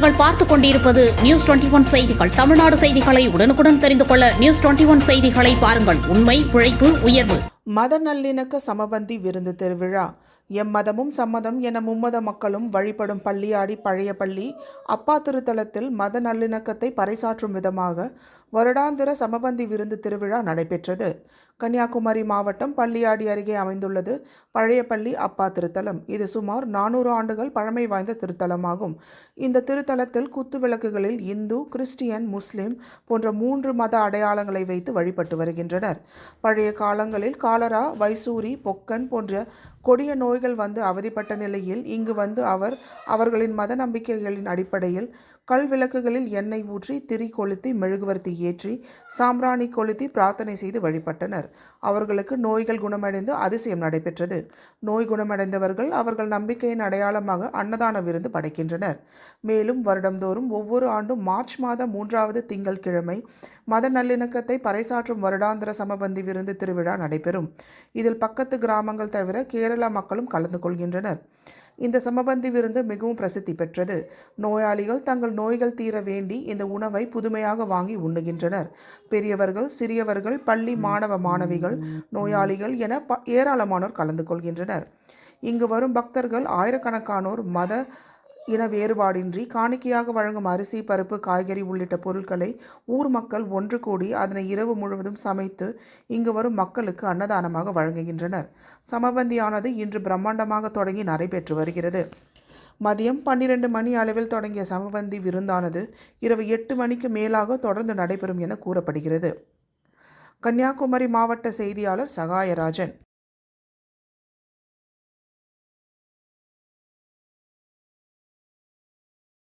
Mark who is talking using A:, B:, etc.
A: நீங்கள் பார்த்துக் கொண்டிருப்பது நியூஸ் டுவெண்டி ஒன் செய்திகள். தமிழ்நாடு செய்திகளை உடனுக்குடன் தெரிந்து கொள்ள நியூஸ் டுவெண்டி ஒன் செய்திகளை பாருங்கள். உண்மை உழைப்பு உயர்வு.
B: மத நல்லிணக்க சமபந்தி விருந்து திருவிழா. எம்மதமும் சம்மதம் என மும்மத மக்களும் வழிபடும் பள்ளியாடி பழைய பள்ளி அப்பா திருத்தலத்தில் மத நல்லிணக்கத்தை பறைசாற்றும் விதமாக வருடாந்திர சமபந்தி விருந்து திருவிழா நடைபெற்றது. கன்னியாகுமரி மாவட்டம் பள்ளியாடி அருகே அமைந்துள்ளது பழைய பள்ளி அப்பா திருத்தலம். இது சுமார் நானூறு ஆண்டுகள் பழமை வாய்ந்த திருத்தலமாகும். இந்த திருத்தலத்தில் குத்து விளக்குகளில் இந்து கிறிஸ்டியன் முஸ்லிம் போன்ற மூன்று மத அடையாளங்களை வைத்து வழிபட்டு வருகின்றனர். பழைய காலங்களில் காலரா வைசூரி பொக்கன் போன்ற கொடிய நோய்கள் வந்து அவதிப்பட்ட நிலையில் இங்கு வந்து அவர் அவர்களின் மத நம்பிக்கைகளின் அடிப்படையில் கல் விளக்குகளில் எண்ணெய் ஊற்றி திரி கொளுத்தி மெழுகுவர்த்தி ஏற்றி சாம்பிராணி கொளுத்தி பிரார்த்தனை செய்து வழிபட்டனர். அவர்களுக்கு நோய்கள் குணமடைந்து அதிசயம் நடைபெற்றது. நோய் குணமடைந்தவர்கள் அவர்கள் நம்பிக்கையின் அடையாளமாக அன்னதான விருந்து படைக்கின்றனர். மேலும் வருடந்தோறும் ஒவ்வொரு ஆண்டும் மார்ச் மாதம் மூன்றாவது திங்கள் கிழமை மத நல்லிணக்கத்தை பறைசாற்றும் வருடாந்திர சமபந்தி விருந்து திருவிழா நடைபெறும். இதில் பக்கத்து கிராமங்கள் தவிர கேரள மக்களும் கலந்து கொள்கின்றனர். இந்த சமபந்தி விருந்து மிகவும் பிரசித்தி பெற்றது. நோயாளிகள் தங்கள் நோய்கள் தீர வேண்டி இந்த உணவை புதுமையாக வாங்கி உண்ணுகின்றனர். பெரியவர்கள் சிறியவர்கள் பள்ளி மாணவ மாணவிகள் நோயாளிகள் என ப- ஏராளமானோர் கலந்து கொள்கின்றனர். இங்கு வரும் பக்தர்கள் ஆயிரக்கணக்கானோர் மத இன வேறுபாடின்றி காணிக்கையாக வழங்கும் அரிசி பருப்பு காய்கறி உள்ளிட்ட பொருட்களை ஊர் மக்கள் ஒன்று கூடி அதனை இரவு முழுவதும் சமைத்து இங்கு வரும் மக்களுக்கு அன்னதானமாக வழங்குகின்றனர். சமபந்தியானது இன்று பிரம்மாண்டமாக தொடங்கி நடைபெற்று வருகிறது. மதியம் பன்னிரண்டு மணி அளவில் தொடங்கிய சமபந்தி விருந்தானது இரவு எட்டு மணிக்கு மேலாக தொடர்ந்து நடைபெறும் என கூறப்படுகிறது. கன்னியாகுமரி மாவட்ட செய்தியாளர் சகாயராஜன்.